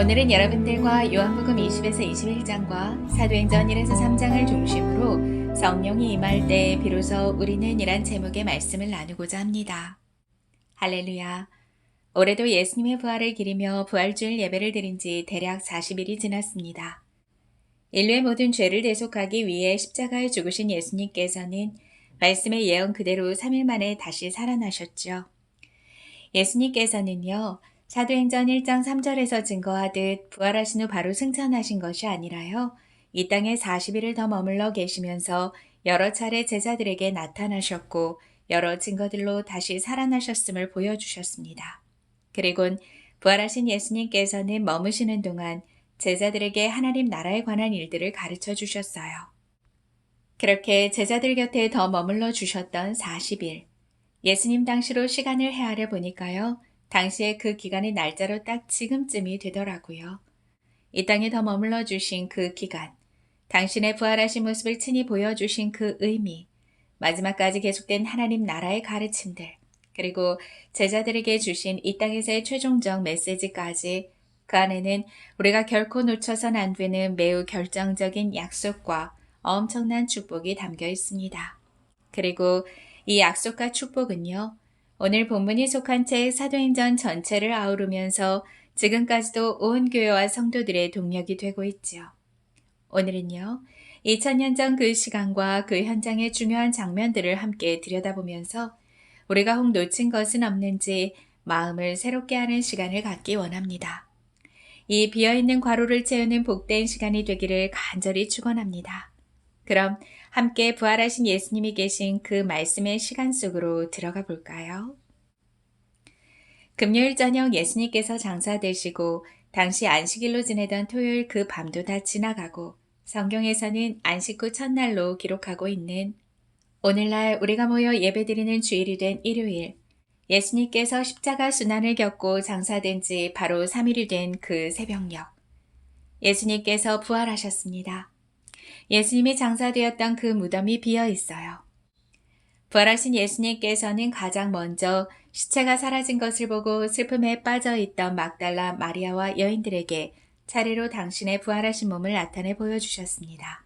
오늘은 여러분들과 요한복음 20에서 21장과 사도행전 1에서 3장을 중심으로 성령이 임할 때 비로소 우리는 이란 제목의 말씀을 나누고자 합니다. 할렐루야. 올해도 예수님의 부활을 기리며 부활주일 예배를 드린 지 대략 40일이 지났습니다. 인류의 모든 죄를 대속하기 위해 십자가에 죽으신 예수님께서는 말씀의 예언 그대로 3일 만에 다시 살아나셨죠. 예수님께서는요, 사도행전 1장 3절에서 증거하듯 부활하신 후 바로 승천하신 것이 아니라요. 이 땅에 40일을 더 머물러 계시면서 여러 차례 제자들에게 나타나셨고 여러 증거들로 다시 살아나셨음을 보여주셨습니다. 그리곤 부활하신 예수님께서는 머무시는 동안 제자들에게 하나님 나라에 관한 일들을 가르쳐 주셨어요. 그렇게 제자들 곁에 더 머물러 주셨던 40일. 예수님 당시로 시간을 헤아려 보니까요. 당시에 그 기간의 날짜로 딱 지금쯤이 되더라고요. 이 땅에 더 머물러 주신 그 기간, 당신의 부활하신 모습을 친히 보여주신 그 의미, 마지막까지 계속된 하나님 나라의 가르침들, 그리고 제자들에게 주신 이 땅에서의 최종적 메시지까지 그 안에는 우리가 결코 놓쳐선 안 되는 매우 결정적인 약속과 엄청난 축복이 담겨 있습니다. 그리고 이 약속과 축복은요, 오늘 본문이 속한 책 사도행전 전체를 아우르면서 지금까지도 온 교회와 성도들의 동력이 되고 있지요. 오늘은요, 2000년 전 그 시간과 그 현장의 중요한 장면들을 함께 들여다보면서 우리가 혹 놓친 것은 없는지 마음을 새롭게 하는 시간을 갖기 원합니다. 이 비어있는 과로를 채우는 복된 시간이 되기를 간절히 축원합니다. 그럼 함께 부활하신 예수님이 계신 그 말씀의 시간 속으로 들어가 볼까요? 금요일 저녁 예수님께서 장사되시고 당시 안식일로 지내던 토요일 그 밤도 다 지나가고 성경에서는 안식 후 첫날로 기록하고 있는 오늘날 우리가 모여 예배드리는 주일이 된 일요일 예수님께서 십자가 순환을 겪고 장사된 지 바로 3일이 된 그 새벽녘 예수님께서 부활하셨습니다. 예수님이 장사되었던 그 무덤이 비어 있어요. 부활하신 예수님께서는 가장 먼저 시체가 사라진 것을 보고 슬픔에 빠져 있던 막달라 마리아와 여인들에게 차례로 당신의 부활하신 몸을 나타내 보여주셨습니다.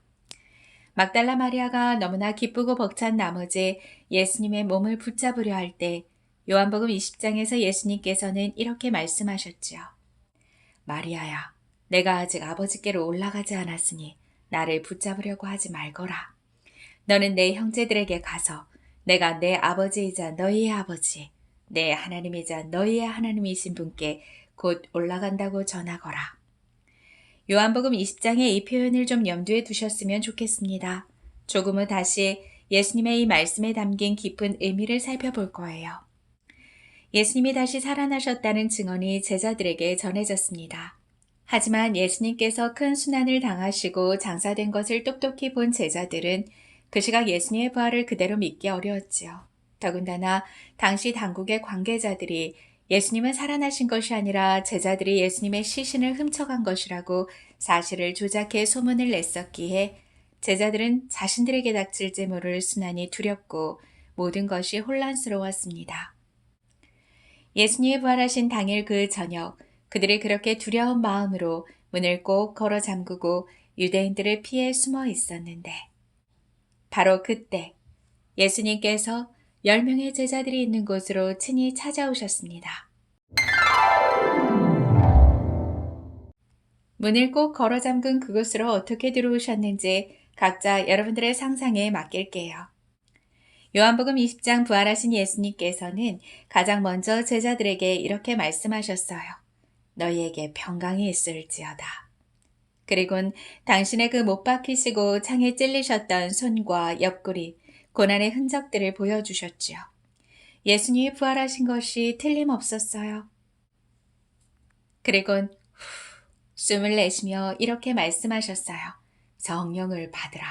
막달라 마리아가 너무나 기쁘고 벅찬 나머지 예수님의 몸을 붙잡으려 할 때 요한복음 20장에서 예수님께서는 이렇게 말씀하셨지요. 마리아야, 내가 아직 아버지께로 올라가지 않았으니 나를 붙잡으려고 하지 말거라. 너는 내 형제들에게 가서 내가 내 아버지이자 너희의 아버지, 내 하나님이자 너희의 하나님이신 분께 곧 올라간다고 전하거라. 요한복음 20장의 이 표현을 좀 염두에 두셨으면 좋겠습니다. 조금은 다시 예수님의 이 말씀에 담긴 깊은 의미를 살펴볼 거예요. 예수님이 다시 살아나셨다는 증언이 제자들에게 전해졌습니다. 하지만 예수님께서 큰 순환을 당하시고 장사된 것을 똑똑히 본 제자들은 그 시각 예수님의 부활을 그대로 믿기 어려웠지요. 더군다나 당시 당국의 관계자들이 예수님은 살아나신 것이 아니라 제자들이 예수님의 시신을 훔쳐간 것이라고 사실을 조작해 소문을 냈었기에 제자들은 자신들에게 닥칠지 모를 순환이 두렵고 모든 것이 혼란스러웠습니다. 예수님이 부활하신 당일 그 저녁, 그들이 그렇게 두려운 마음으로 문을 꼭 걸어 잠그고 유대인들을 피해 숨어 있었는데, 바로 그때 예수님께서 10명의 제자들이 있는 곳으로 친히 찾아오셨습니다. 문을 꼭 걸어 잠근 그곳으로 어떻게 들어오셨는지 각자 여러분들의 상상에 맡길게요. 요한복음 20장 부활하신 예수님께서는 가장 먼저 제자들에게 이렇게 말씀하셨어요. 너희에게 평강이 있을지어다. 그리곤 당신의 그 못 박히시고 창에 찔리셨던 손과 옆구리, 고난의 흔적들을 보여주셨지요. 예수님이 부활하신 것이 틀림없었어요. 그리곤 후, 숨을 내쉬며 이렇게 말씀하셨어요. 성령을 받으라.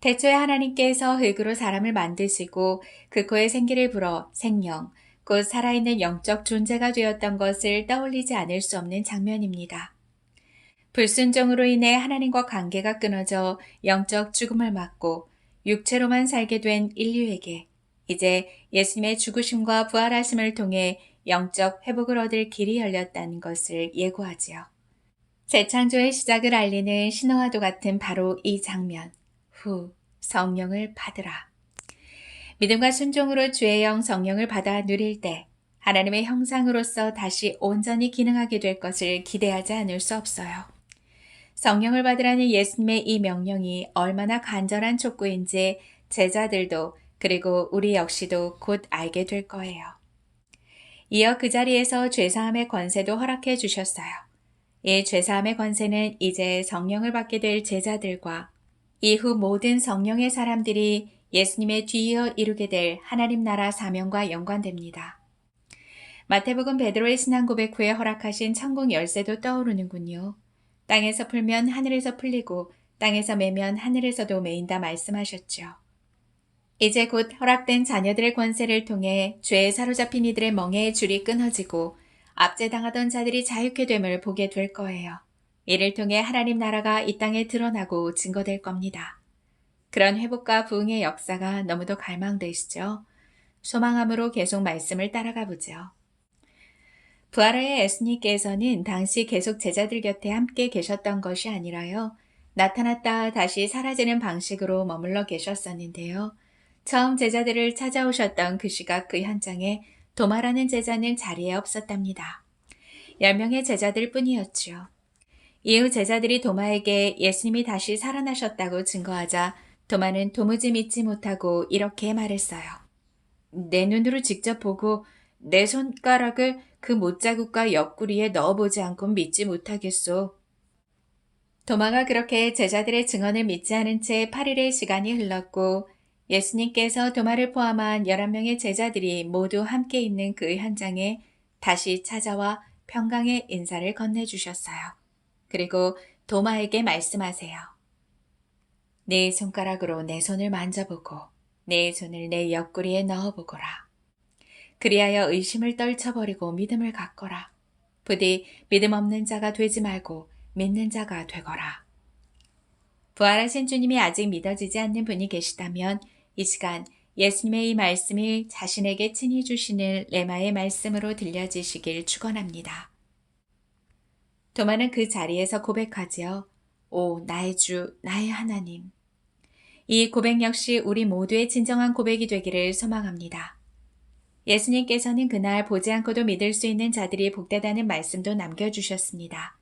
대초에 하나님께서 흙으로 사람을 만드시고 그 코에 생기를 불어 생명, 곧 살아있는 영적 존재가 되었던 것을 떠올리지 않을 수 없는 장면입니다. 불순종으로 인해 하나님과 관계가 끊어져 영적 죽음을 맞고 육체로만 살게 된 인류에게 이제 예수님의 죽으심과 부활하심을 통해 영적 회복을 얻을 길이 열렸다는 것을 예고하지요. 재창조의 시작을 알리는 신호와도 같은 바로 이 장면. 후, 성령을 받으라. 믿음과 순종으로 주의 영 성령을 받아 누릴 때 하나님의 형상으로서 다시 온전히 기능하게 될 것을 기대하지 않을 수 없어요. 성령을 받으라는 예수님의 이 명령이 얼마나 간절한 촉구인지 제자들도 그리고 우리 역시도 곧 알게 될 거예요. 이어 그 자리에서 죄사함의 권세도 허락해 주셨어요. 이 죄사함의 권세는 이제 성령을 받게 될 제자들과 이후 모든 성령의 사람들이 예수님의 뒤이어 이루게 될 하나님 나라 사명과 연관됩니다. 마태복음 베드로의 신앙 고백 후에 허락하신 천국 열쇠도 떠오르는군요. 땅에서 풀면 하늘에서 풀리고 땅에서 매면 하늘에서도 매인다 말씀하셨죠. 이제 곧 허락된 자녀들의 권세를 통해 죄에 사로잡힌 이들의 멍에의 줄이 끊어지고 압제당하던 자들이 자유케 됨을 보게 될 거예요. 이를 통해 하나님 나라가 이 땅에 드러나고 증거될 겁니다. 그런 회복과 부흥의 역사가 너무도 갈망되시죠? 소망함으로 계속 말씀을 따라가 보죠. 부하라의 에스니께서는 당시 계속 제자들 곁에 함께 계셨던 것이 아니라요. 나타났다 다시 사라지는 방식으로 머물러 계셨었는데요. 처음 제자들을 찾아오셨던 그 시각 그 현장에 도마라는 제자는 자리에 없었답니다. 10명의 제자들 뿐이었죠. 이후 제자들이 도마에게 예수님이 다시 살아나셨다고 증거하자 도마는 도무지 믿지 못하고 이렇게 말했어요. 내 눈으로 직접 보고 내 손가락을 그 못자국과 옆구리에 넣어보지 않고 믿지 못하겠소. 도마가 그렇게 제자들의 증언을 믿지 않은 채 8일의 시간이 흘렀고 예수님께서 도마를 포함한 11명의 제자들이 모두 함께 있는 그 현장에 다시 찾아와 평강의 인사를 건네주셨어요. 그리고 도마에게 말씀하세요. 내 손가락으로 내 손을 만져보고 내 손을 내 옆구리에 넣어보거라. 그리하여 의심을 떨쳐버리고 믿음을 갖거라. 부디 믿음 없는 자가 되지 말고 믿는 자가 되거라. 부활하신 주님이 아직 믿어지지 않는 분이 계시다면 이 시간 예수님의 이 말씀이 자신에게 친히 주시는 레마의 말씀으로 들려지시길 축원합니다. 도마는 그 자리에서 고백하지요. 오 나의 주 나의 하나님. 이 고백 역시 우리 모두의 진정한 고백이 되기를 소망합니다. 예수님께서는 그날 보지 않고도 믿을 수 있는 자들이 복되다는 말씀도 남겨주셨습니다.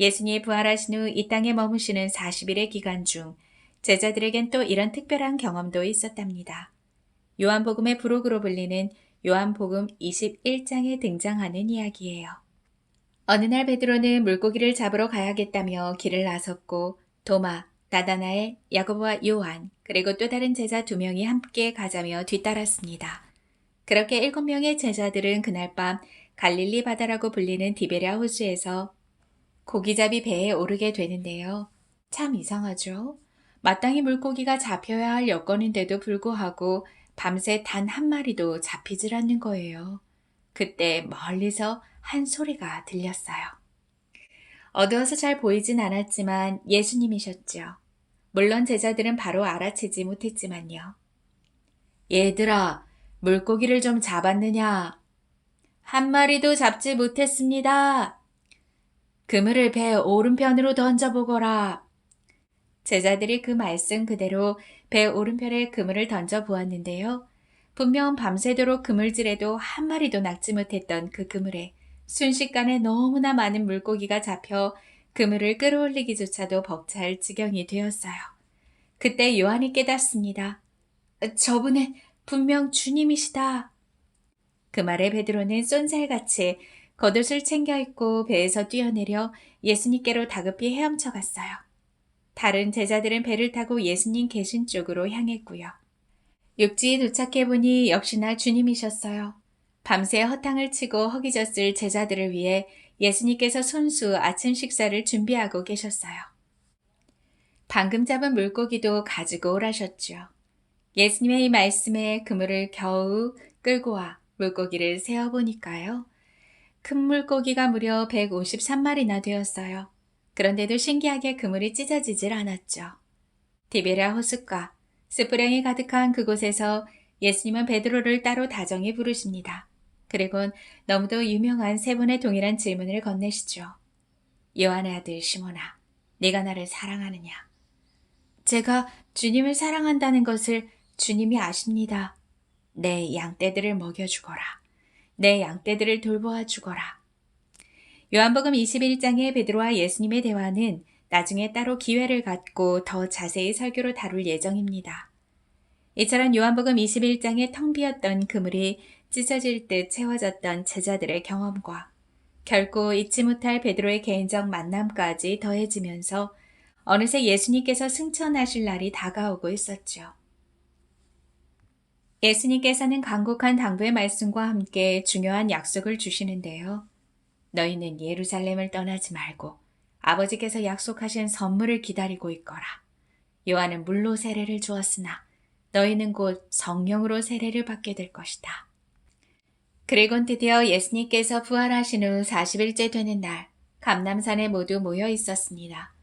예수님이 부활하신 후 이 땅에 머무시는 40일의 기간 중 제자들에겐 또 이런 특별한 경험도 있었답니다. 요한복음의 부록으로 불리는 요한복음 21장에 등장하는 이야기예요. 어느 날 베드로는 물고기를 잡으러 가야겠다며 길을 나섰고 도마, 나다나엘, 야고보와 요한, 그리고 또 다른 제자 두 명이 함께 가자며 뒤따랐습니다. 그렇게 일곱 명의 제자들은 그날 밤 갈릴리 바다라고 불리는 디베랴 호수에서 고기잡이 배에 오르게 되는데요. 참 이상하죠? 마땅히 물고기가 잡혀야 할 여건인데도 불구하고 밤새 단 한 마리도 잡히질 않는 거예요. 그때 멀리서 한 소리가 들렸어요. 어두워서 잘 보이진 않았지만 예수님이셨죠. 물론 제자들은 바로 알아채지 못했지만요. 얘들아, 물고기를 좀 잡았느냐? 한 마리도 잡지 못했습니다. 그물을 배 오른편으로 던져보거라. 제자들이 그 말씀 그대로 배 오른편에 그물을 던져 보았는데요. 분명 밤새도록 그물질에도 한 마리도 낚지 못했던 그 그물에 순식간에 너무나 많은 물고기가 잡혀 그물을 끌어올리기조차도 벅찰 지경이 되었어요. 그때 요한이 깨닫습니다. 저분은 분명 주님이시다. 그 말에 베드로는 쏜살같이 겉옷을 챙겨 입고 배에서 뛰어내려 예수님께로 다급히 헤엄쳐 갔어요. 다른 제자들은 배를 타고 예수님 계신 쪽으로 향했고요. 육지에 도착해 보니 역시나 주님이셨어요. 밤새 허탕을 치고 허기졌을 제자들을 위해 예수님께서 손수 아침 식사를 준비하고 계셨어요. 방금 잡은 물고기도 가지고 오라셨죠. 예수님의 이 말씀에 그물을 겨우 끌고 와 물고기를 세어보니까요. 큰 물고기가 무려 153마리나 되었어요. 그런데도 신기하게 그물이 찢어지질 않았죠. 디베라 호숫가, 스프령이 가득한 그곳에서 예수님은 베드로를 따로 다정히 부르십니다. 그리곤 너무도 유명한 세 번의 동일한 질문을 건네시죠. 요한의 아들 시몬아, 네가 나를 사랑하느냐? 제가 주님을 사랑한다는 것을 주님이 아십니다. 내 양떼들을 먹여주거라. 내 양떼들을 돌보아 주거라. 요한복음 21장의 베드로와 예수님의 대화는 나중에 따로 기회를 갖고 더 자세히 설교로 다룰 예정입니다. 이처럼 요한복음 21장의 텅 비었던 그물이 찢어질 듯 채워졌던 제자들의 경험과 결코 잊지 못할 베드로의 개인적 만남까지 더해지면서 어느새 예수님께서 승천하실 날이 다가오고 있었죠. 예수님께서는 간곡한 당부의 말씀과 함께 중요한 약속을 주시는데요. 너희는 예루살렘을 떠나지 말고 아버지께서 약속하신 선물을 기다리고 있거라. 요한은 물로 세례를 주었으나 너희는 곧 성령으로 세례를 받게 될 것이다. 그리곤 드디어 예수님께서 부활하신 후 40일째 되는 날 감남산에 모두 모여 있었습니다.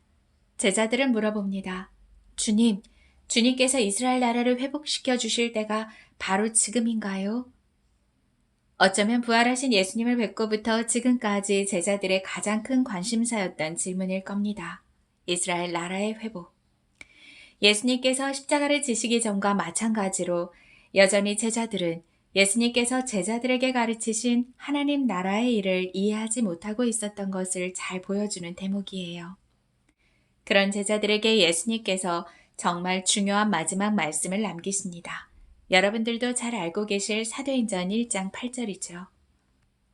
제자들은 물어봅니다. 주님, 주님께서 이스라엘 나라를 회복시켜 주실 때가 바로 지금인가요? 어쩌면 부활하신 예수님을 뵙고부터 지금까지 제자들의 가장 큰 관심사였던 질문일 겁니다. 이스라엘 나라의 회복. 예수님께서 십자가를 지시기 전과 마찬가지로 여전히 제자들은 예수님께서 제자들에게 가르치신 하나님 나라의 일을 이해하지 못하고 있었던 것을 잘 보여주는 대목이에요. 그런 제자들에게 예수님께서 정말 중요한 마지막 말씀을 남기십니다. 여러분들도 잘 알고 계실 사도행전 1장 8절이죠.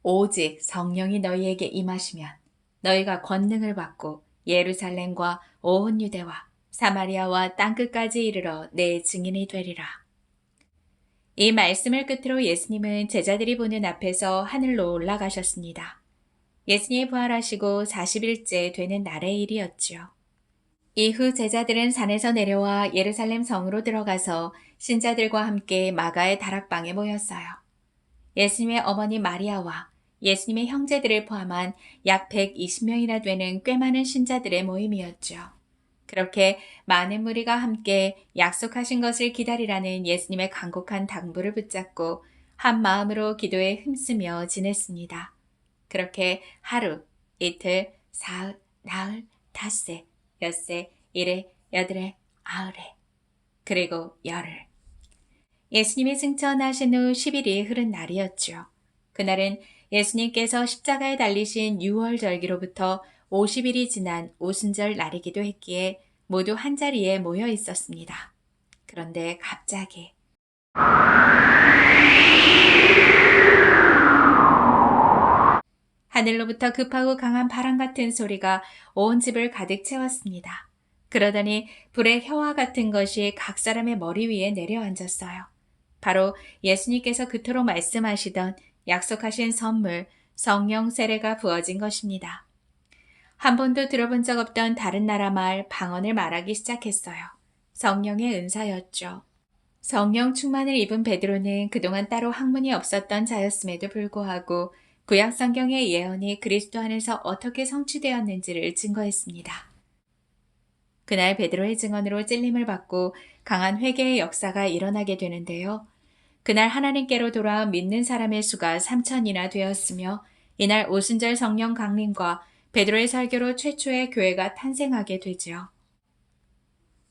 오직 성령이 너희에게 임하시면 너희가 권능을 받고 예루살렘과 온 유대와 사마리아와 땅끝까지 이르러 내 증인이 되리라. 이 말씀을 끝으로 예수님은 제자들이 보는 앞에서 하늘로 올라가셨습니다. 예수님이 부활하시고 40일째 되는 날의 일이었지요. 이후 제자들은 산에서 내려와 예루살렘 성으로 들어가서 신자들과 함께 마가의 다락방에 모였어요. 예수님의 어머니 마리아와 예수님의 형제들을 포함한 약 120명이나 되는 꽤 많은 신자들의 모임이었죠. 그렇게 많은 무리가 함께 약속하신 것을 기다리라는 예수님의 간곡한 당부를 붙잡고 한 마음으로 기도에 힘쓰며 지냈습니다. 그렇게 하루, 이틀, 사흘, 나흘, 닷새, 엿새, 일회, 여덟회, 아흘회, 그리고 열흘. 예수님이 승천하신 후 10일이 흐른 날이었죠. 그날은 예수님께서 십자가에 달리신 6월 절기로부터 50일이 지난 오순절 날이기도 했기에 모두 한자리에 모여 있었습니다. 그런데 갑자기 하늘로부터 급하고 강한 바람 같은 소리가 온 집을 가득 채웠습니다. 그러더니 불의 혀와 같은 것이 각 사람의 머리 위에 내려앉았어요. 바로 예수님께서 그토록 말씀하시던 약속하신 선물, 성령 세례가 부어진 것입니다. 한 번도 들어본 적 없던 다른 나라 말, 방언을 말하기 시작했어요. 성령의 은사였죠. 성령 충만을 입은 베드로는 그동안 따로 학문이 없었던 자였음에도 불구하고 구약 성경의 예언이 그리스도 안에서 어떻게 성취되었는지를 증거했습니다. 그날 베드로의 증언으로 찔림을 받고 강한 회개의 역사가 일어나게 되는데요. 그날 하나님께로 돌아온 믿는 사람의 수가 3천이나 되었으며 이날 오순절 성령 강림과 베드로의 설교로 최초의 교회가 탄생하게 되지요.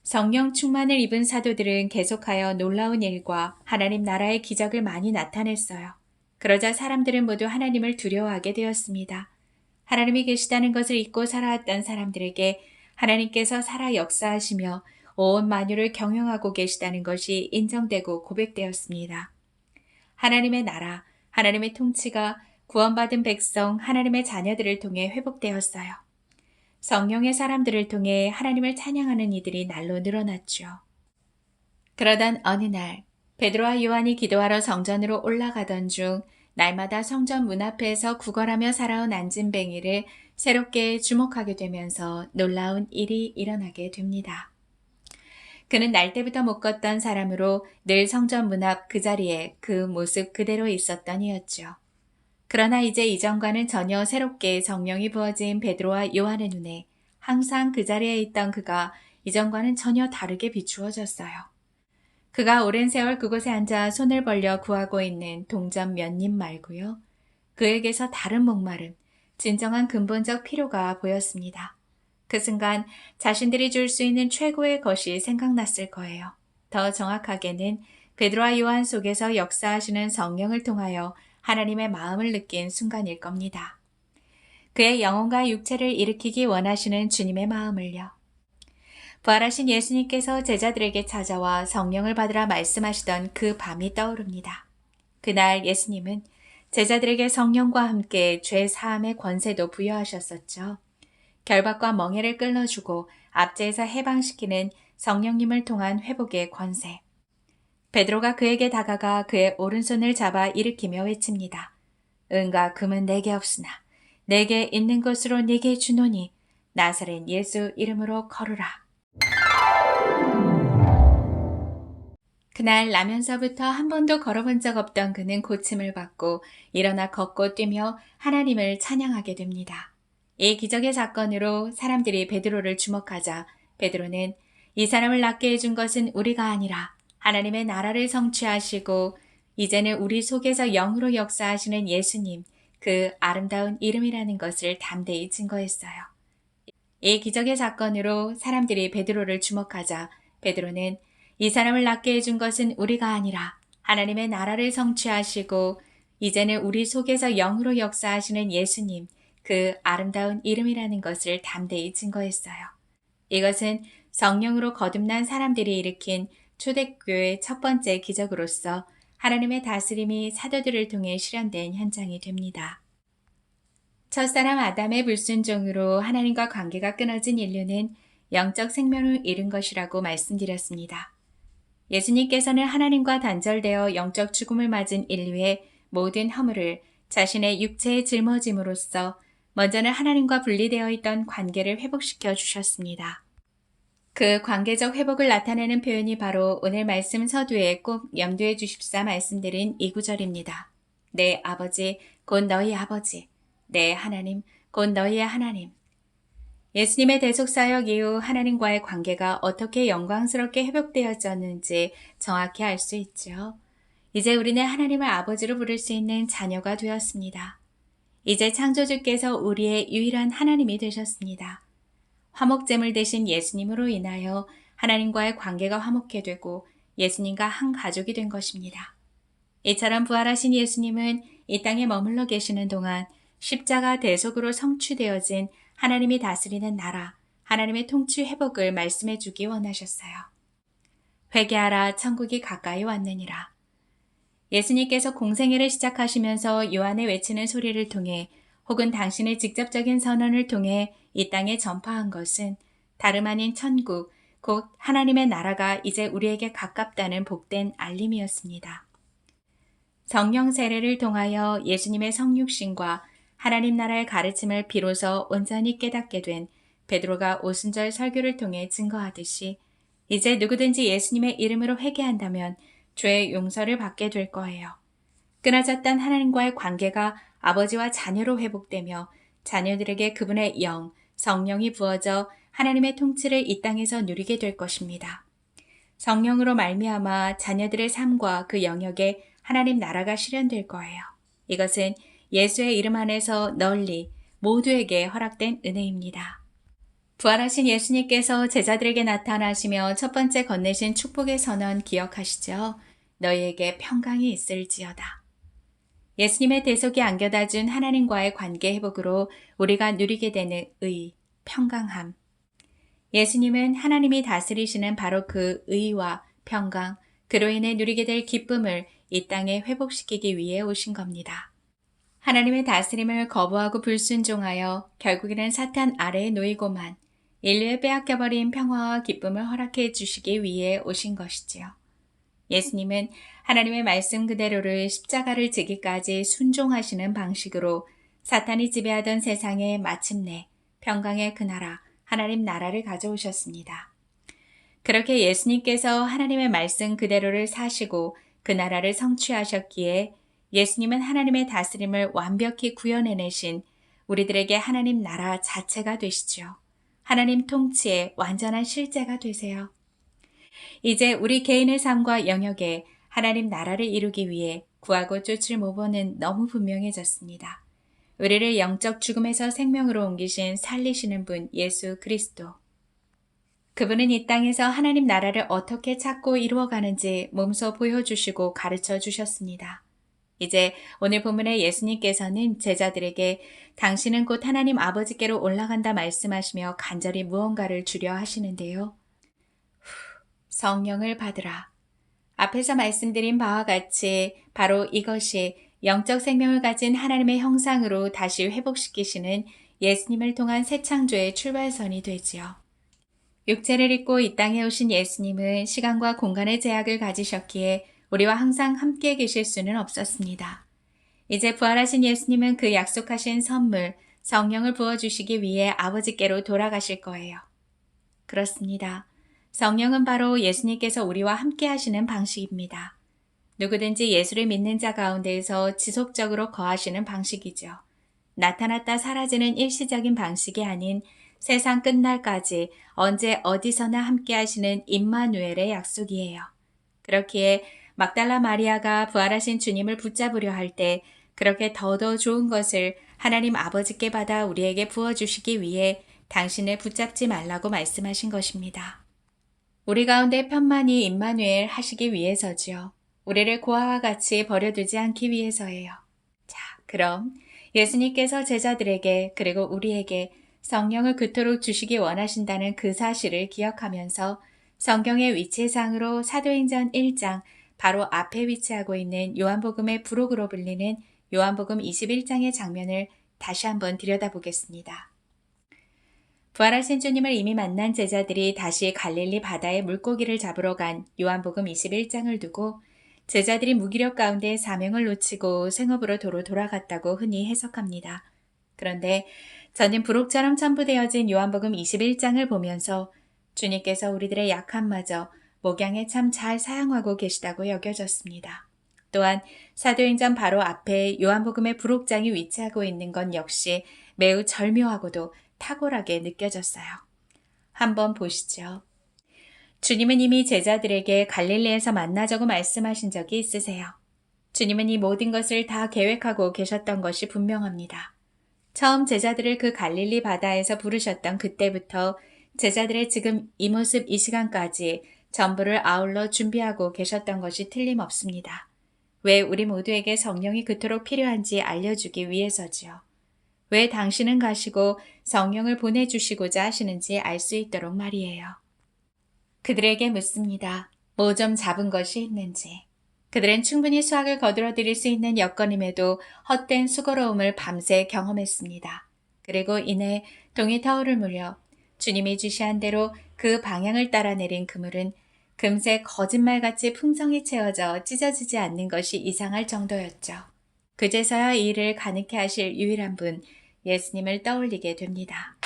성령 충만을 입은 사도들은 계속하여 놀라운 일과 하나님 나라의 기적을 많이 나타냈어요. 그러자 사람들은 모두 하나님을 두려워하게 되었습니다. 하나님이 계시다는 것을 잊고 살아왔던 사람들에게 하나님께서 살아 역사하시며 온 만유를 경영하고 계시다는 것이 인정되고 고백되었습니다. 하나님의 나라, 하나님의 통치가 구원받은 백성 하나님의 자녀들을 통해 회복되었어요. 성령의 사람들을 통해 하나님을 찬양하는 이들이 날로 늘어났죠. 그러던 어느 날 베드로와 요한이 기도하러 성전으로 올라가던 중 날마다 성전 문 앞에서 구걸하며 살아온 안진뱅이를 새롭게 주목하게 되면서 놀라운 일이 일어나게 됩니다. 그는 날 때부터 못 걷던 사람으로 늘 성전 문 앞 그 자리에 그 모습 그대로 있었던 이였죠. 그러나 이제 이전과는 전혀 새롭게 정령이 부어진 베드로와 요한의 눈에 항상 그 자리에 있던 그가 이전과는 전혀 다르게 비추어졌어요. 그가 오랜 세월 그곳에 앉아 손을 벌려 구하고 있는 동전 몇님 말고요. 그에게서 다른 목마름, 진정한 근본적 필요가 보였습니다. 그 순간 자신들이 줄 수 있는 최고의 것이 생각났을 거예요. 더 정확하게는 베드로와 요한 속에서 역사하시는 성령을 통하여 하나님의 마음을 느낀 순간일 겁니다. 그의 영혼과 육체를 일으키기 원하시는 주님의 마음을요. 부활하신 예수님께서 제자들에게 찾아와 성령을 받으라 말씀하시던 그 밤이 떠오릅니다. 그날 예수님은 제자들에게 성령과 함께 죄 사함의 권세도 부여하셨었죠. 결박과 멍해를 끌어주고 압제에서 해방시키는 성령님을 통한 회복의 권세. 베드로가 그에게 다가가 그의 오른손을 잡아 일으키며 외칩니다. 은과 금은 내게 없으나 내게 있는 것으로 네게 주노니 나사렛 예수 이름으로 걸으라. 그날 나면서부터 한 번도 걸어본 적 없던 그는 고침을 받고 일어나 걷고 뛰며 하나님을 찬양하게 됩니다. 이 기적의 사건으로 사람들이 베드로를 주목하자 베드로는 이 사람을 낫게 해준 것은 우리가 아니라 하나님의 나라를 성취하시고 이제는 우리 속에서 영으로 역사하시는 예수님 그 아름다운 이름이라는 것을 담대히 증거했어요. 이 기적의 사건으로 사람들이 베드로를 주목하자 베드로는 이 사람을 낫게 해준 것은 우리가 아니라 하나님의 나라를 성취하시고 이제는 우리 속에서 영으로 역사하시는 예수님 그 아름다운 이름이라는 것을 담대히 증거했어요. 이것은 성령으로 거듭난 사람들이 일으킨 초대교회의 첫 번째 기적으로서 하나님의 다스림이 사도들을 통해 실현된 현장이 됩니다. 첫사람 아담의 불순종으로 하나님과 관계가 끊어진 인류는 영적 생명을 잃은 것이라고 말씀드렸습니다. 예수님께서는 하나님과 단절되어 영적 죽음을 맞은 인류의 모든 허물을 자신의 육체에 짊어짐으로써 먼저는 하나님과 분리되어 있던 관계를 회복시켜 주셨습니다. 그 관계적 회복을 나타내는 표현이 바로 오늘 말씀 서두에 꼭 염두에 주십사 말씀드린 이 구절입니다. 내 아버지, 곧 너희 아버지. 내 하나님, 곧 너희의 하나님. 예수님의 대속사역 이후 하나님과의 관계가 어떻게 영광스럽게 회복되어졌는지 정확히 알 수 있죠. 이제 우리는 하나님을 아버지로 부를 수 있는 자녀가 되었습니다. 이제 창조주께서 우리의 유일한 하나님이 되셨습니다. 화목제물 대신 예수님으로 인하여 하나님과의 관계가 화목해 되고 예수님과 한 가족이 된 것입니다. 이처럼 부활하신 예수님은 이 땅에 머물러 계시는 동안 십자가 대속으로 성취되어진 하나님이 다스리는 나라, 하나님의 통치 회복을 말씀해 주기 원하셨어요. 회개하라 천국이 가까이 왔느니라. 예수님께서 공생애를 시작하시면서 요한의 외치는 소리를 통해 혹은 당신의 직접적인 선언을 통해 이 땅에 전파한 것은 다름 아닌 천국, 곧 하나님의 나라가 이제 우리에게 가깝다는 복된 알림이었습니다. 성령 세례를 통하여 예수님의 성육신과 하나님 나라의 가르침을 비로소 온전히 깨닫게 된 베드로가 오순절 설교를 통해 증거하듯이 이제 누구든지 예수님의 이름으로 회개한다면 죄의 용서를 받게 될 거예요. 끊어졌던 하나님과의 관계가 아버지와 자녀로 회복되며 자녀들에게 그분의 영, 성령이 부어져 하나님의 통치를 이 땅에서 누리게 될 것입니다. 성령으로 말미암아 자녀들의 삶과 그 영역에 하나님 나라가 실현될 거예요. 이것은 예수의 이름 안에서 널리 모두에게 허락된 은혜입니다. 부활하신 예수님께서 제자들에게 나타나시며 첫 번째 건네신 축복의 선언 기억하시죠? 너희에게 평강이 있을지어다. 예수님의 대속이 안겨다 준 하나님과의 관계 회복으로 우리가 누리게 되는 의, 평강함. 예수님은 하나님이 다스리시는 바로 그 의와 평강, 그로 인해 누리게 될 기쁨을 이 땅에 회복시키기 위해 오신 겁니다. 하나님의 다스림을 거부하고 불순종하여 결국에는 사탄 아래에 놓이고만 인류에 빼앗겨버린 평화와 기쁨을 허락해 주시기 위해 오신 것이지요. 예수님은 하나님의 말씀 그대로를 십자가를 지기까지 순종하시는 방식으로 사탄이 지배하던 세상에 마침내 평강의 그 나라, 하나님 나라를 가져오셨습니다. 그렇게 예수님께서 하나님의 말씀 그대로를 사시고 그 나라를 성취하셨기에 예수님은 하나님의 다스림을 완벽히 구현해내신 우리들에게 하나님 나라 자체가 되시죠. 하나님 통치의 완전한 실제가 되세요. 이제 우리 개인의 삶과 영역에 하나님 나라를 이루기 위해 구하고 쫓을 모범은 너무 분명해졌습니다. 우리를 영적 죽음에서 생명으로 옮기신 살리시는 분 예수 그리스도. 그분은 이 땅에서 하나님 나라를 어떻게 찾고 이루어가는지 몸소 보여주시고 가르쳐 주셨습니다. 이제 오늘 본문의 예수님께서는 제자들에게 당신은 곧 하나님 아버지께로 올라간다 말씀하시며 간절히 무언가를 주려 하시는데요. 후, 성령을 받으라. 앞에서 말씀드린 바와 같이 바로 이것이 영적 생명을 가진 하나님의 형상으로 다시 회복시키시는 예수님을 통한 새 창조의 출발선이 되지요. 육체를 입고 이 땅에 오신 예수님은 시간과 공간의 제약을 가지셨기에 우리와 항상 함께 계실 수는 없었습니다. 이제 부활하신 예수님은 그 약속하신 선물, 성령을 부어주시기 위해 아버지께로 돌아가실 거예요. 그렇습니다. 성령은 바로 예수님께서 우리와 함께 하시는 방식입니다. 누구든지 예수를 믿는 자 가운데에서 지속적으로 거하시는 방식이죠. 나타났다 사라지는 일시적인 방식이 아닌 세상 끝날까지 언제 어디서나 함께 하시는 임마누엘의 약속이에요. 그렇기에 막달라 마리아가 부활하신 주님을 붙잡으려 할 때 그렇게 더더 좋은 것을 하나님 아버지께 받아 우리에게 부어주시기 위해 당신을 붙잡지 말라고 말씀하신 것입니다. 우리 가운데 편만이 임마누엘 하시기 위해서지요. 우리를 고아와 같이 버려두지 않기 위해서예요. 자, 그럼 예수님께서 제자들에게 그리고 우리에게 성령을 그토록 주시기 원하신다는 그 사실을 기억하면서 성경의 위치상으로 사도행전 1장 바로 앞에 위치하고 있는 요한복음의 부록으로 불리는 요한복음 21장의 장면을 다시 한번 들여다보겠습니다. 부활하신 주님을 이미 만난 제자들이 다시 갈릴리 바다에 물고기를 잡으러 간 요한복음 21장을 두고 제자들이 무기력 가운데 사명을 놓치고 생업으로 도로 돌아갔다고 흔히 해석합니다. 그런데 저는 부록처럼 첨부되어진 요한복음 21장을 보면서 주님께서 우리들의 약함마저 목양에 참 잘 사용하고 계시다고 여겨졌습니다. 또한 사도행전 바로 앞에 요한복음의 부록장이 위치하고 있는 건 역시 매우 절묘하고도 탁월하게 느껴졌어요. 한번 보시죠. 주님은 이미 제자들에게 갈릴리에서 만나자고 말씀하신 적이 있으세요. 주님은 이 모든 것을 다 계획하고 계셨던 것이 분명합니다. 처음 제자들을 그 갈릴리 바다에서 부르셨던 그때부터 제자들의 지금 이 모습 이 시간까지 전부를 아울러 준비하고 계셨던 것이 틀림없습니다. 왜 우리 모두에게 성령이 그토록 필요한지 알려주기 위해서지요. 왜 당신은 가시고 성령을 보내주시고자 하시는지 알 수 있도록 말이에요. 그들에게 묻습니다. 뭐 좀 잡은 것이 있는지. 그들은 충분히 수확을 거들어 드릴 수 있는 여건임에도 헛된 수고로움을 밤새 경험했습니다. 그리고 이내 동이 터울을 물려 주님이 주시한 대로 그 방향을 따라 내린 그물은 금세 거짓말같이 풍성히 채워져 찢어지지 않는 것이 이상할 정도였죠. 그제서야 이 일을 가능케 하실 유일한 분, 예수님을 떠올리게 됩니다.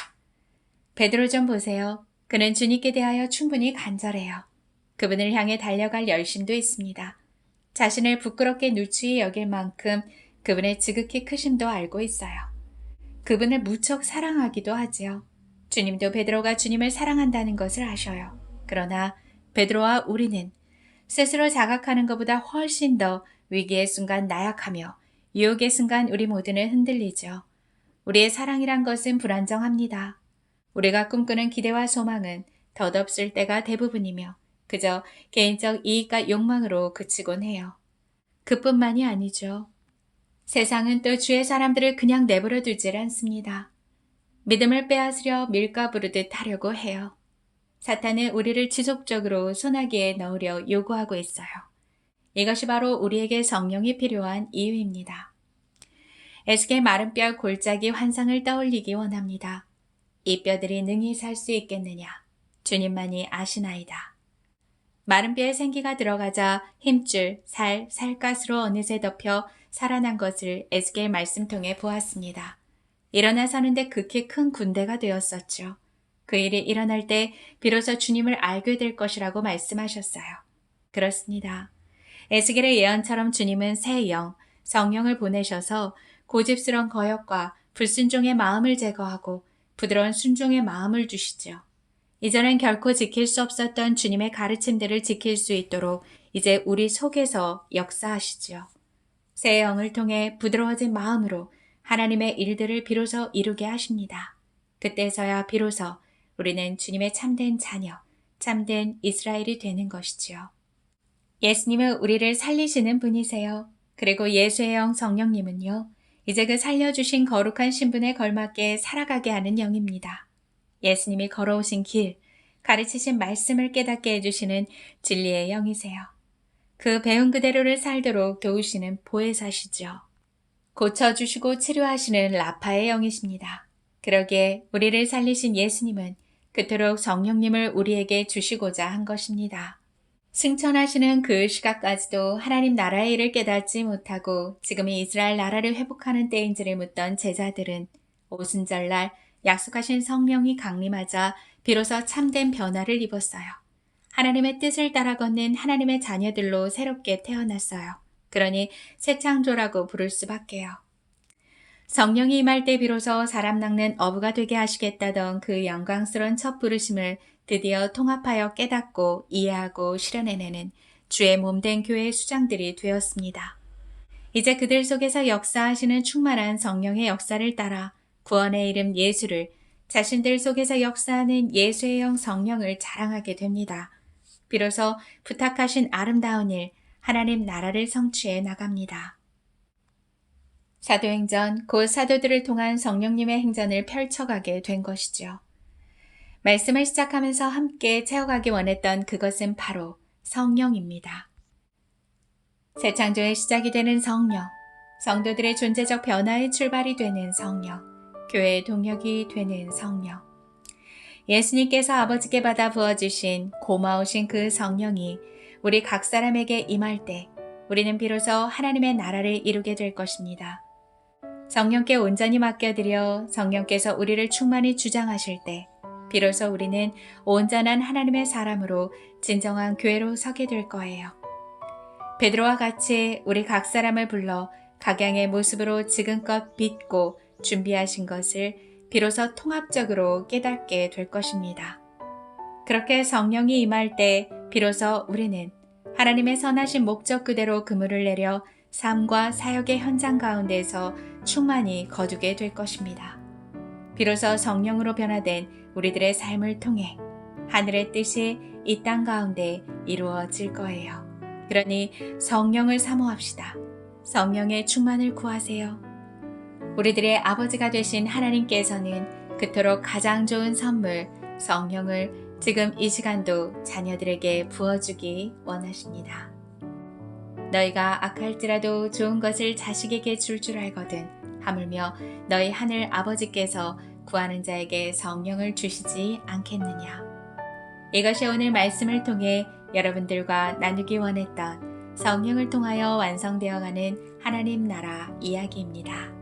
베드로 좀 보세요. 그는 주님께 대하여 충분히 간절해요. 그분을 향해 달려갈 열심도 있습니다. 자신을 부끄럽게 누추히 여길 만큼 그분의 지극히 크심도 알고 있어요. 그분을 무척 사랑하기도 하지요. 주님도 베드로가 주님을 사랑한다는 것을 아셔요. 그러나 베드로와 우리는 스스로 자각하는 것보다 훨씬 더 위기의 순간 나약하며 유혹의 순간 우리 모두는 흔들리죠. 우리의 사랑이란 것은 불안정합니다. 우리가 꿈꾸는 기대와 소망은 덧없을 때가 대부분이며 그저 개인적 이익과 욕망으로 그치곤 해요. 그뿐만이 아니죠. 세상은 또 주의 사람들을 그냥 내버려 두질 않습니다. 믿음을 빼앗으려 밀가 부르듯 하려고 해요. 사탄은 우리를 지속적으로 소나기에 넣으려 요구하고 있어요. 이것이 바로 우리에게 성령이 필요한 이유입니다. 에스겔 마른 뼈 골짜기 환상을 떠올리기 원합니다. 이 뼈들이 능히 살 수 있겠느냐? 주님만이 아시나이다. 마른 뼈에 생기가 들어가자 힘줄, 살, 살갗으로 어느새 덮여 살아난 것을 에스겔 말씀 통해 보았습니다. 일어나 사는데 극히 큰 군대가 되었었죠. 그 일이 일어날 때 비로소 주님을 알게 될 것이라고 말씀하셨어요. 그렇습니다. 에스겔의 예언처럼 주님은 새 영, 성령을 보내셔서 고집스러운 거역과 불순종의 마음을 제거하고 부드러운 순종의 마음을 주시죠. 이전엔 결코 지킬 수 없었던 주님의 가르침들을 지킬 수 있도록 이제 우리 속에서 역사하시지요. 새 영을 통해 부드러워진 마음으로 하나님의 일들을 비로소 이루게 하십니다. 그때서야 비로소 우리는 주님의 참된 자녀, 참된 이스라엘이 되는 것이지요. 예수님은 우리를 살리시는 분이세요. 그리고 예수의 영 성령님은요, 이제 그 살려주신 거룩한 신분에 걸맞게 살아가게 하는 영입니다. 예수님이 걸어오신 길, 가르치신 말씀을 깨닫게 해주시는 진리의 영이세요. 그 배운 그대로를 살도록 도우시는 보혜사시죠. 고쳐주시고 치료하시는 라파의 영이십니다. 그러기에 우리를 살리신 예수님은 그토록 성령님을 우리에게 주시고자 한 것입니다. 승천하시는 그 시각까지도 하나님 나라의 일을 깨닫지 못하고 지금이 이스라엘 나라를 회복하는 때인지를 묻던 제자들은 오순절날 약속하신 성령이 강림하자 비로소 참된 변화를 입었어요. 하나님의 뜻을 따라 걷는 하나님의 자녀들로 새롭게 태어났어요. 그러니 새 창조라고 부를 수밖에요. 성령이 임할 때 비로소 사람 낚는 어부가 되게 하시겠다던 그 영광스러운 첫 부르심을 드디어 통합하여 깨닫고 이해하고 실현해내는 주의 몸된 교회의 수장들이 되었습니다. 이제 그들 속에서 역사하시는 충만한 성령의 역사를 따라 구원의 이름 예수를 자신들 속에서 역사하는 예수의 영 성령을 자랑하게 됩니다. 비로소 부탁하신 아름다운 일, 하나님 나라를 성취해 나갑니다. 사도행전, 곧 사도들을 통한 성령님의 행전을 펼쳐가게 된 것이죠. 말씀을 시작하면서 함께 채워가기 원했던 그것은 바로 성령입니다. 새 창조의 시작이 되는 성령, 성도들의 존재적 변화의 출발이 되는 성령, 교회의 동력이 되는 성령. 예수님께서 아버지께 받아 부어주신 고마우신 그 성령이 우리 각 사람에게 임할 때 우리는 비로소 하나님의 나라를 이루게 될 것입니다. 성령께 온전히 맡겨드려 성령께서 우리를 충만히 주장하실 때 비로소 우리는 온전한 하나님의 사람으로 진정한 교회로 서게 될 거예요. 베드로와 같이 우리 각 사람을 불러 각양의 모습으로 지금껏 믿고 준비하신 것을 비로소 통합적으로 깨닫게 될 것입니다. 그렇게 성령이 임할 때 비로소 우리는 하나님의 선하신 목적 그대로 그물을 내려 삶과 사역의 현장 가운데서 충만히 거두게 될 것입니다. 비로소 성령으로 변화된 우리들의 삶을 통해 하늘의 뜻이 이 땅 가운데 이루어질 거예요. 그러니 성령을 사모합시다. 성령의 충만을 구하세요. 우리들의 아버지가 되신 하나님께서는 그토록 가장 좋은 선물, 성령을 지금 이 시간도 자녀들에게 부어주기 원하십니다. 너희가 악할지라도 좋은 것을 자식에게 줄 줄 알거든 하물며 너희 하늘 아버지께서 구하는 자에게 성령을 주시지 않겠느냐. 이것이 오늘 말씀을 통해 여러분들과 나누기 원했던 성령을 통하여 완성되어가는 하나님 나라 이야기입니다.